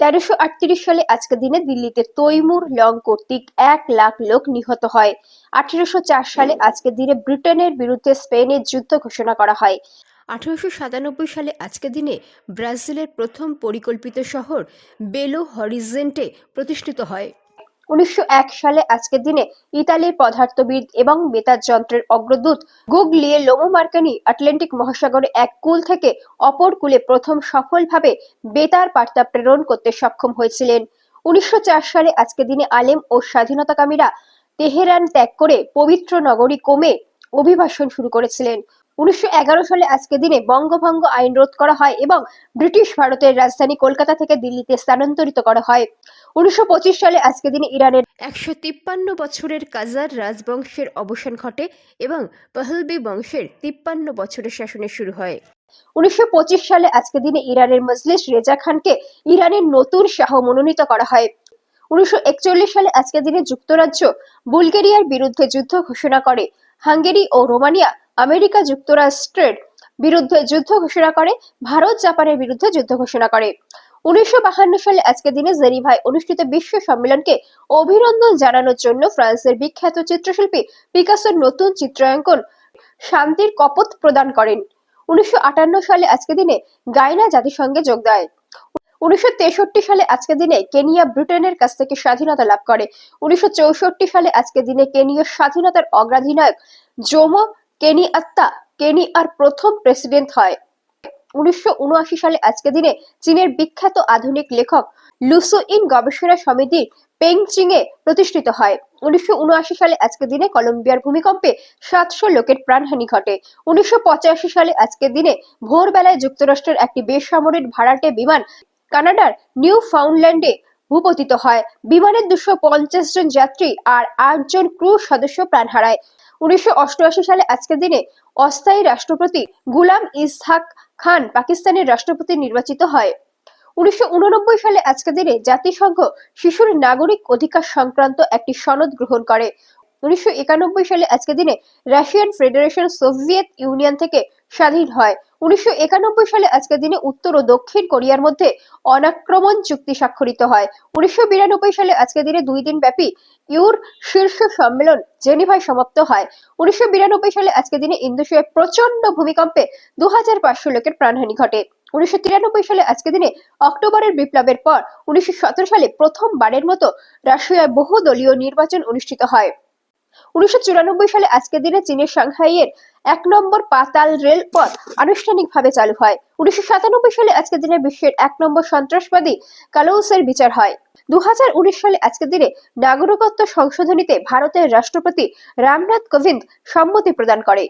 তেরোশো আটত্রিশ সালে আজকের দিনে দিল্লিতে তৈমুর লং কর্তৃক এক লাখ লোক নিহত হয়। আঠেরোশো চার সালে আজকের দিনে ব্রিটেনের বিরুদ্ধে স্পেনের যুদ্ধ ঘোষণা করা হয়। আঠারোশো সাতানব্বই সালে আজকের দিনে ব্রাজিলের প্রথম পরিকল্পিত শহর বেলো হরিজেন্টে প্রতিষ্ঠিত হয়। উনিশশো এক সালে আজকের দিনে ইতালির পদার্থবিদ এবং বেতার যন্ত্রের অগ্রদূত গুগলিয়ে লোমো মার্কানি আটলান্টিক মহাসাগরে এক কুল থেকে অপর কুলে প্রথম সফলভাবে বেতার বার্তা প্রেরণ করতে সক্ষম হয়েছিলেন। উনিশশো চার সালে আজকের দিনে আলেম ও স্বাধীনতাকামীরা তেহরান ত্যাগ করে পবিত্র নগরী কোমে অভিবাসন শুরু করেছিলেন। উনিশশো এগারো সালে আজকে দিনে বঙ্গভঙ্গ আইন রোধ করা হয় এবং ব্রিটিশ ভারতের রাজধানী কলকাতা থেকে দিল্লিতে স্থানান্তরিত করা হয়। উনিশশো পঁচিশ সালে আজকের দিনে ইরানের একশো তিপ্পান্ন বছরের কাজার রাজবংশের অবসান ঘটে এবং পহলবি বংশের তিপ্পান্ন বছরের শাসনের শুরু হয়। উনিশশো পঁচিশ সালে আজকের দিনে ইরানের মজলিস রেজা খানকে ইরানের নতুন শাহ মনোনীত করা হয়। উনিশশো একচল্লিশ সালে আজকের দিনে যুক্তরাজ্য বুলগেরিয়ার বিরুদ্ধে যুদ্ধ ঘোষণা করে। হাঙ্গেরি ও রোমানিয়া আমেরিকা যুক্তরাষ্ট্রের বিরুদ্ধে যুদ্ধ ঘোষণা করে, ভারত জাপানের বিরুদ্ধে যুদ্ধ ঘোষণা করে। উনিশশো সালে দিনে অনুষ্ঠিত বিশ্ব সম্মেলনকে অভিনন্দন জানানোর জন্য ফ্রান্সের বিখ্যাত চিত্রশিল্পী পিকাসোর নতুন চিত্রাঙ্কন শান্তির প্রদান করেন। উনিশশো আটান্ন সালে আজকের দিনে গায়না জাতিসংঘে যোগ দেয়। উনিশশো তেষট্টি সালে আজকের দিনে কেনিয়া ব্রিটেনের কাছ থেকে স্বাধীনতা লাভ করে। উনিশশো চৌষট্টি সালে আজকের দিনে কেনীয় স্বাধীনতার অগ্রাধিনায়ক জোমো কেনিয়াত্তা কেনিয়ার প্রথম প্রেসিডেন্ট হয়। উনিশশো উনআশি সালে আজকের দিনে চীনের বিখ্যাত আধুনিক লেখক লুসুইন গবেষণা সমিতি পেংচিং এ প্রতিষ্ঠিত হয়। উনিশশো উনআশি সালে আজকের দিনে কলম্বিয়ার ভূমিকম্পে সাতশো লোকের প্রাণহানি ঘটে। উনিশশো পঁচাশি সালে আজকের দিনে ভোরবেলায় যুক্তরাষ্ট্রের একটি বেসামরিক ভাড়াটে বিমান কানাডার নিউ ফাউন্ডল্যান্ডে ভূপতিত হয়। বিমানের দুশো পঞ্চাশ জন যাত্রী আর আটজন ক্রু সদস্য প্রাণ হারায়। উনিশশো অষ্টআশি সালে আজকের দিনে অস্থায়ী রাষ্ট্রপতি গুলাম ইসহাক খান পাকিস্তানের রাষ্ট্রপতি নির্বাচিত হয়। উনিশশো উননব্বই সালে আজকের দিনে জাতিসংঘ শিশুর নাগরিক অধিকার সংক্রান্ত একটি সনদ গ্রহণ করে। উনিশশো একানব্বই সালে আজকের দিনে রাশিয়ান ফেডারেশন সোভিয়েত ইউনিয়ন থেকে স্বাধীন হয়। উনিশশো একানব্বই সালে আজকের দিনে উত্তর ও দক্ষিণ কোরিয়ার মধ্যে অনাক্রমণ চুক্তি স্বাক্ষরিত হয়। উনিশশো বিরানব্বই সালে আজকের দিনে দুই দিন ব্যাপী ইউর শীর্ষ সম্মেলন জেনিভায় সমাপ্ত হয়। উনিশশো বিরানব্বই সালে আজকের দিনে ইন্দোনেশিয়ায় প্রচণ্ড ভূমিকম্পে দু হাজার পাঁচশো লোকের প্রাণহানি ঘটে। উনিশশো তিরানব্বই সালে আজকের দিনে অক্টোবরের বিপ্লবের পর উনিশশো সতেরো সালে প্রথমবারের মতো রাশিয়ায় বহুদলীয় নির্বাচন অনুষ্ঠিত হয়। উনিশশো চুরানব্বই সালে আজকের দিনে চীনের সাংহাইয়ের এক নম্বর পাতাল রেল পথ আনুষ্ঠানিকভাবে চালু হয়। উনিশশো সাতানব্বই সালে আজকের দিনে বিশ্বের এক নম্বর সন্ত্রাসবাদী কালৌসের বিচার হয়। দু হাজার উনিশ সালে আজকের দিনে নাগরিকত্ব সংশোধনীতে ভারতের রাষ্ট্রপতি রামনাথ কোবিন্দ সম্মতি প্রদান করে।